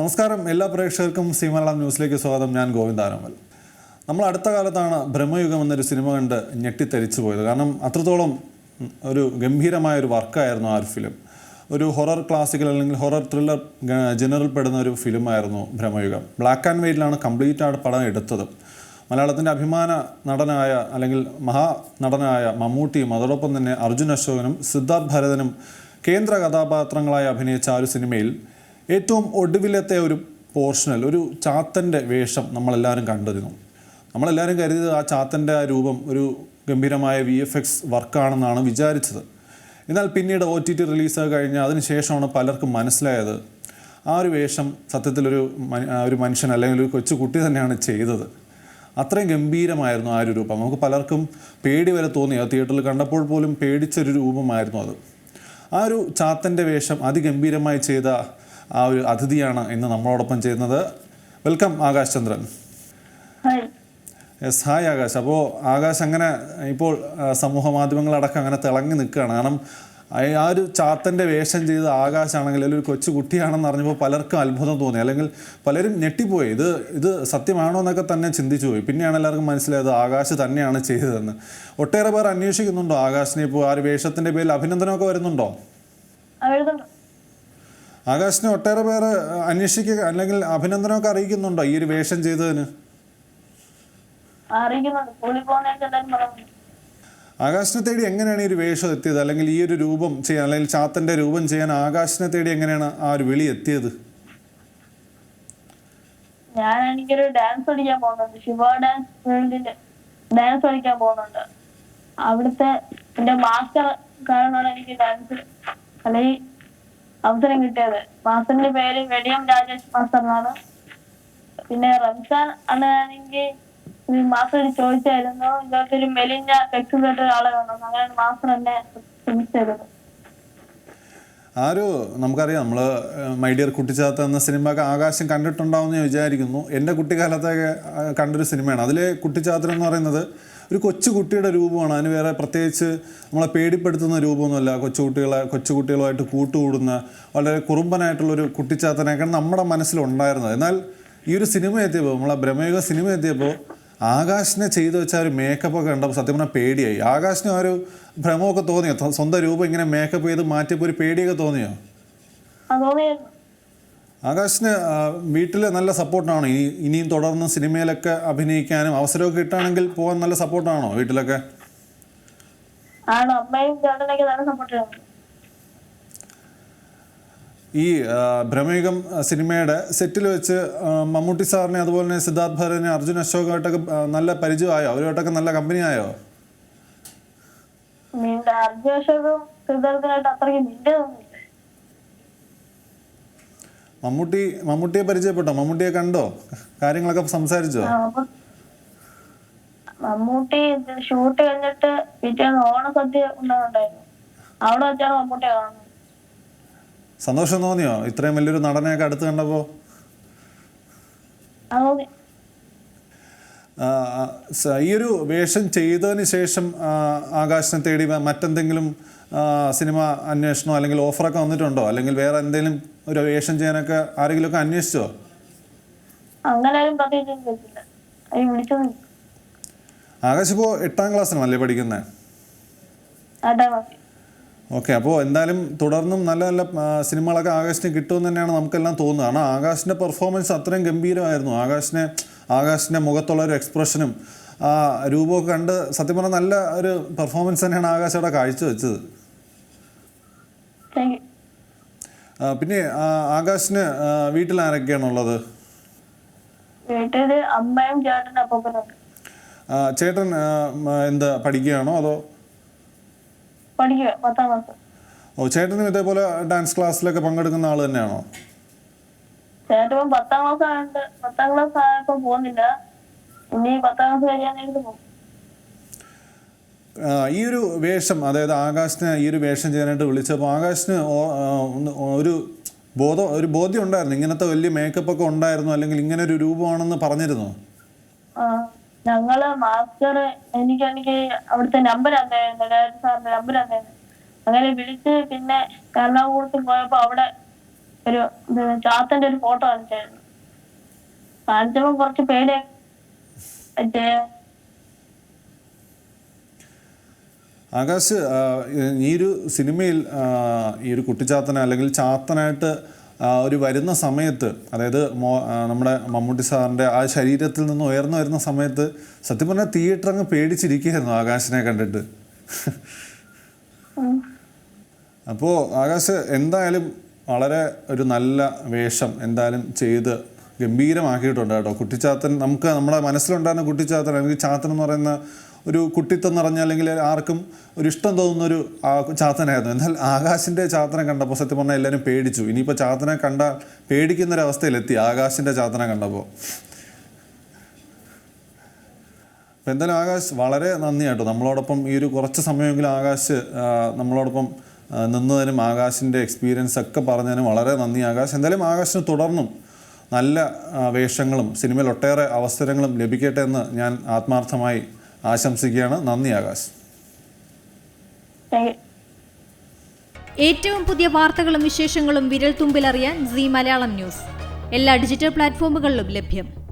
നമസ്കാരം. എല്ലാ പ്രേക്ഷകർക്കും സി ന്യൂസിലേക്ക് സ്വാഗതം. ഞാൻ ഗോവിന്ദാനമൽ നമ്മൾ അടുത്ത കാലത്താണ് ബ്രഹ്മയുഗം എന്നൊരു സിനിമ കണ്ട് ഞെട്ടിത്തരിച്ചു പോയത്. കാരണം അത്രത്തോളം ഒരു ഗംഭീരമായ ഒരു വർക്കായിരുന്നു ആ ഒരു ഫിലിം ഒരു ഹൊറർ ക്ലാസിക്കൽ അല്ലെങ്കിൽ ഹൊറർ ത്രില്ലർ ജനറൽ പെടുന്ന ഒരു ഫിലിമായിരുന്നു ബ്രഹ്മയുഗം. ബ്ലാക്ക് ആൻഡ് വൈറ്റിലാണ് കംപ്ലീറ്റ് ആയിട്ട് പടം എടുത്തത്. മലയാളത്തിന്റെ അഭിമാന നടനായ അല്ലെങ്കിൽ മഹാ നടനായ മമ്മൂട്ടിയും അതോടൊപ്പം തന്നെ അർജുൻ അശോകനും സിദ്ധാർത്ഥ് ഭരതനും കേന്ദ്ര കഥാപാത്രങ്ങളായി അഭിനയിച്ച ആ ഒരു സിനിമയിൽ ഏറ്റവും ഒടുവിലത്തെ ഒരു പോർഷനിൽ ഒരു ചാത്തന്റെ വേഷം നമ്മളെല്ലാവരും കണ്ടിരുന്നു നമ്മളെല്ലാവരും കരുതിയത് ആ ചാത്തന്റെ ആ രൂപം ഒരു ഗംഭീരമായ വി എഫ് എക്സ് വർക്കാണെന്നാണ് വിചാരിച്ചത്. എന്നാൽ പിന്നീട് ഒ ടി ടി റിലീസ് കഴിഞ്ഞ് അതിനുശേഷമാണ് പലർക്കും മനസ്സിലായത് ആ ഒരു വേഷം സത്യത്തിലൊരു ഒരു മനുഷ്യൻ അല്ലെങ്കിൽ ഒരു കൊച്ചു കുട്ടി തന്നെയാണ് ചെയ്തത്. അത്രയും ഗംഭീരമായിരുന്നു ആ ഒരു രൂപം. നമുക്ക് പലർക്കും പേടി വരെ തോന്നി. ആ തിയേറ്ററിൽ കണ്ടപ്പോൾ പോലും പേടിച്ചൊരു രൂപമായിരുന്നു അത്. ആ ഒരു ചാത്തന്റെ വേഷം അതിഗംഭീരമായി ചെയ്ത ആ ഒരു അതിഥിയാണ് ഇന്ന് നമ്മളോടൊപ്പം ചെയ്യുന്നത് welcome Akash Chandran. Hi yes hi Akash. അപ്പോൾ ആകാശ് അങ്ങനെ ഇപ്പോൾ സമൂഹ മാധ്യമങ്ങളടക്കം അങ്ങനെ തിളങ്ങി നിൽക്കുകയാണ്. കാരണം ആ- ഒരു ചാത്തന്റെ വേഷം ചെയ്ത ആകാശാണെങ്കിൽ അല്ലെങ്കിൽ ഒരു കൊച്ചു കുട്ടിയാണെന്ന് അറിഞ്ഞപ്പോൾ പലർക്കും അത്ഭുതം തോന്നി. അല്ലെങ്കിൽ പലരും ഞെട്ടിപ്പോയി. ഇത് ഇത് സത്യമാണോ എന്നൊക്കെ തന്നെ ചിന്തിച്ചു പോയി. പിന്നെയാണ് എല്ലാവർക്കും മനസ്സിലായത് ആകാശ് തന്നെയാണ് ചെയ്തതെന്ന്. ഒട്ടേറെ പേർ അന്വേഷിക്കുന്നുണ്ടോ ആകാശിനെ? ഇപ്പോൾ ആ ഒരു വേഷത്തിന്റെ പേരിൽ അഭിനന്ദനമൊക്കെ വരുന്നുണ്ടോ? ആകാശിനെ ഒട്ടേറെ പേര് അന്വേഷിക്കുക അല്ലെങ്കിൽ അഭിനന്ദനമൊക്കെ അറിയിക്കുന്നുണ്ടോ ഈ ഒരു വേഷം ചെയ്തതിന്? ആകാശിനെ തേടി എങ്ങനെയാണ് ഈ ഒരു വേഷം എത്തിയത്? അല്ലെങ്കിൽ ഈ ഒരു രൂപം ചെയ്യാൻ അല്ലെങ്കിൽ ചാത്തന്റെ രൂപം ചെയ്യാൻ ആകാശിനെ തേടി എങ്ങനെയാണ് ആ ഒരു വിളി എത്തിയത്? ഞാൻ എനിക്കൊരു ഡാൻസ് പഠിക്കാൻ പോകുന്നുണ്ട്. ശിവ ഡാൻസ് വേൾഡിന്റെ ഡാൻസ് പഠിക്കാൻ പോകുന്നുണ്ട്. അവിടുത്തെ എന്റെ മാസ്റ്റർ കാരണമാണ് എനിക്ക് ഡാൻസ് അല്ലെങ്കിൽ അവസരം കിട്ടിയത്. മാസ്റ്ററിന്റെ പേര് വെടിയം രാജേഷ് മാസ്റ്റർ എന്നാണ്. പിന്നെ റംസാൻ അണ്ണനാണെങ്കിൽ മാസ്റ്റർ ചോദിച്ചായിരുന്നു ഇതൊക്കെ ഒരു മെലിഞ്ഞ ഫ്ലെക്സിബിലിറ്റി ഒരാളെ വേണം അങ്ങനെ മാസ്റ്റർ എന്നെ ശ്രമിച്ചത്. ആ ഒരു നമുക്കറിയാം നമ്മൾ മൈ ഡിയർ കുട്ടിച്ചാത്ത എന്ന സിനിമയൊക്കെ ആകാശം കണ്ടിട്ടുണ്ടാവും എന്ന് വിചാരിക്കുന്നു. എന്റെ കുട്ടിക്കാലത്തൊക്കെ കണ്ടൊരു സിനിമയാണ്. അതിലെ കുട്ടിച്ചാത്തൻ എന്ന് പറയുന്നത് ഒരു കൊച്ചുകുട്ടിയുടെ രൂപമാണ്. അതിന് വേറെ പ്രത്യേകിച്ച് നമ്മളെ പേടിപ്പെടുത്തുന്ന രൂപമൊന്നുമല്ല. കൊച്ചുകുട്ടികളെ കൊച്ചുകുട്ടികളുമായിട്ട് കൂട്ടുകൂടുന്ന വളരെ കുറുമ്പനായിട്ടുള്ളൊരു കുട്ടിച്ചാത്തനൊക്കെയാണ് നമ്മുടെ മനസ്സിലുണ്ടായിരുന്നത്. എന്നാൽ ഈ ഒരു സിനിമ എത്തിയപ്പോൾ നമ്മളെ ബ്രഹ്മയുഗ സിനിമ എത്തിയപ്പോൾ ആകാശിനെ ചെയ്തു വെച്ച ഒരു മേക്കപ്പ് ഒക്കെ കണ്ടപ്പോൾ സത്യം പറഞ്ഞാൽ പേടിയായി. ആകാശിന് ഒരു ഭ്രമമൊക്കെ തോന്നിയോ? സ്വന്തം രൂപം ഇങ്ങനെ മേക്കപ്പ് ചെയ്ത് മാറ്റിയപ്പോൾ ഒരു പേടിയൊക്കെ തോന്നിയോ? ആകാശിന് വീട്ടിൽ നല്ല സപ്പോർട്ടാണോ? ഇനി ഇനിയും തുടർന്ന് സിനിമയിലൊക്കെ അഭിനയിക്കാനും അവസരമൊക്കെ കിട്ടുകയാണെങ്കിൽ പോകാൻ നല്ല സപ്പോർട്ടാണോ വീട്ടിലൊക്കെ? ഈ ഭ്രമയുഗം സിനിമയുടെ സെറ്റിൽ വെച്ച് മമ്മൂട്ടി സാറിനെ അതുപോലെ തന്നെ സിദ്ധാർത്ഥ് ഭരനെ അർജുൻ അശോകായിട്ടൊക്കെ നല്ല പരിചയമായോ? അവരുമായിട്ടൊക്കെ നല്ല കമ്പനി ആയോ അർജുൻ അശോകും സിദ്ധാർത്ഥനായിട്ട് അത്രയ്ക്ക് തോന്നില്ല മമ്മൂട്ടി മമ്മൂട്ടിയെ പരിചയപ്പെട്ടോ? മമ്മൂട്ടിയെ കണ്ടോ? കാര്യങ്ങളൊക്കെ സംസാരിച്ചോ? മമ്മൂട്ടി ഷൂട്ട് കഴിഞ്ഞിട്ട് പിറ്റേന്ന് ഓണസദ്യ ഉണ്ടാകുന്നുണ്ടായിരുന്നു അവിടെ വെച്ചാണ് മമ്മൂട്ടിയെ കാണുന്നത്. സന്തോഷം തോന്നിയോ? ഇത്രയും വലിയൊരു നടനെയൊക്കെ അടുത്ത് കണ്ടപ്പോ? ഈ ഒരു വേഷം ചെയ്തതിന് ശേഷം ആകാശനെ തേടി മറ്റെന്തെങ്കിലും സിനിമ അന്വേഷണോ അല്ലെങ്കിൽ ഓഫറൊക്കെ വന്നിട്ടുണ്ടോ? അല്ലെങ്കിൽ വേറെ എന്തെങ്കിലും ഒരു വേഷം ചെയ്യാനൊക്കെ ആരെങ്കിലുമൊക്കെ അന്വേഷിച്ചോ? ആകാശ് ഇപ്പോ എട്ടാം ക്ലാസ്സിനാണല്ലേ പഠിക്കുന്നത് ഓക്കെ അപ്പോൾ എന്തായാലും തുടർന്നും നല്ല നല്ല സിനിമകളൊക്കെ ആകാശിന് കിട്ടുമെന്ന് തന്നെയാണ് നമുക്കെല്ലാം തോന്നുന്നത്. കാരണം ആകാശിന്റെ പെർഫോമൻസ് അത്രയും ഗംഭീരമായിരുന്നു. ആകാശിനെ ആകാശിന്റെ മുഖത്തുള്ള ഒരു എക്സ്പ്രഷനും ആ രൂപമൊക്കെ കണ്ട് സത്യം പറഞ്ഞാൽ നല്ല ഒരു പെർഫോമൻസ് തന്നെയാണ് ആകാശ് അവിടെ കാഴ്ചവെച്ചത്. പിന്നെ ആകാശിന് വീട്ടിൽ ആരൊക്കെയാണുള്ളത്? വീട്ടിൽ അമ്മയും ചേട്ടനും അപ്പൂപ്പനുണ്ട് ചേട്ടൻ എന്താ പഠിക്കുകയാണോ അതോ? പഠിക്കുക പത്താം ക്ലാസ്. ഓ ചേട്ടനും ഇതേപോലെ ഡാൻസ് ക്ലാസ്സിലൊക്കെ പങ്കെടുക്കുന്ന ആൾ തന്നെയാണോ? ചേട്ടൻ പത്താം ക്ലാസ് ആയതുകൊണ്ട് പത്താം ക്ലാസ് ആയപ്പോ പോകുന്നില്ല. ഇനി പത്താം ക്ലാസ് കഴിയാനായിട്ട് പോകും. ഈ ഒരു വേഷം അതായത് ആകാശിനെ ഈ ഒരു വേഷം ചെയ്യാനായിട്ട് വിളിച്ചപ്പോൾ ആകാശിന് ഒരു ബോധം ഒരു ബോധ്യം ഉണ്ടായിരുന്നു. ഇങ്ങനത്തെ വലിയ മേക്കപ്പ് ഒക്കെ ഉണ്ടായിരുന്നു അല്ലെങ്കിൽ ഇങ്ങനെ ഒരു രൂപമാണെന്ന് പറഞ്ഞിരുന്നു? ഞങ്ങൾ മാസ്റ്റർ എനിക്കാണെങ്കിൽ അവിടുത്തെ നമ്പർ അന്നായിരുന്നു സാറിന്റെ നമ്പർ അന്നായിരുന്നു അങ്ങനെ വിളിച്ച് പിന്നെ എറണാകുളത്ത് പോയപ്പോ അവിടെ ഒരു ചാത്തന്റെ ഒരു ഫോട്ടോ കാണിച്ചായിരുന്നു. കാണിച്ചപ്പോ കുറച്ച് പേടി ആകാശ് ഈ ഒരു സിനിമയിൽ ഈ ഒരു കുട്ടിച്ചാത്തന അല്ലെങ്കിൽ ചാത്തനായിട്ട് ഒരു വരുന്ന സമയത്ത് അതായത് മോ നമ്മുടെ മമ്മൂട്ടി സാറിന്റെ ആ ശരീരത്തിൽ നിന്ന് ഉയർന്നു വരുന്ന സമയത്ത് സത്യം പറഞ്ഞാൽ തിയേറ്റർ അങ്ങ് പേടിച്ചിരിക്കുകയായിരുന്നു ആകാശിനെ കണ്ടിട്ട്. അപ്പോൾ ആകാശ് എന്തായാലും വളരെ ഒരു നല്ല വേഷം എന്തായാലും ചെയ്ത് ഗംഭീരമാക്കിയിട്ടുണ്ട് കേട്ടോ. കുട്ടിച്ചാത്തൻ നമുക്ക് നമ്മുടെ മനസ്സിലുണ്ടായിരുന്ന കുട്ടിച്ചാത്തൻ അല്ലെങ്കിൽ ചാത്തൻ എന്ന് പറയുന്ന ഒരു കുട്ടിത്തം നിറഞ്ഞ അല്ലെങ്കിൽ ആർക്കും ഒരു ഇഷ്ടം തോന്നുന്ന ഒരു ചാത്തനായിരുന്നു. എന്നാൽ ആകാശിന്റെ ചാത്തനെ കണ്ടപ്പോൾ സത്യം പറഞ്ഞാൽ എല്ലാവരും പേടിച്ചു. ഇനിയിപ്പോൾ ചാത്തനെ കണ്ട പേടിക്കുന്നൊരവസ്ഥയിലെത്തി ആകാശിന്റെ ചാത്തനെ കണ്ടപ്പോൾ. അപ്പം എന്തായാലും ആകാശ് വളരെ നന്ദിയായിട്ടോ നമ്മളോടൊപ്പം ഈ ഒരു കുറച്ച് സമയമെങ്കിലും ആകാശ് നമ്മളോടൊപ്പം നിന്നതിനും ആകാശിന്റെ എക്സ്പീരിയൻസ് ഒക്കെ പറഞ്ഞതിനും വളരെ നന്ദി ആകാശ്. എന്തായാലും ആകാശിന് തുടർന്നും നല്ല വേഷങ്ങളും സിനിമയിൽ ഒട്ടേറെ അവസരങ്ങളും ലഭിക്കട്ടെ എന്ന് ഞാൻ ആത്മാർത്ഥമായി ആശംസിക്കുകയാണ്. നന്ദി ആകാശ്. ഏറ്റവും പുതിയ വാർത്തകളും വിശേഷങ്ങളും വിരൽ തുമ്പിലറിയാൻ സി മലയാളം ന്യൂസ്. എല്ലാ ഡിജിറ്റൽ പ്ലാറ്റ്ഫോമുകളിലും ലഭ്യം.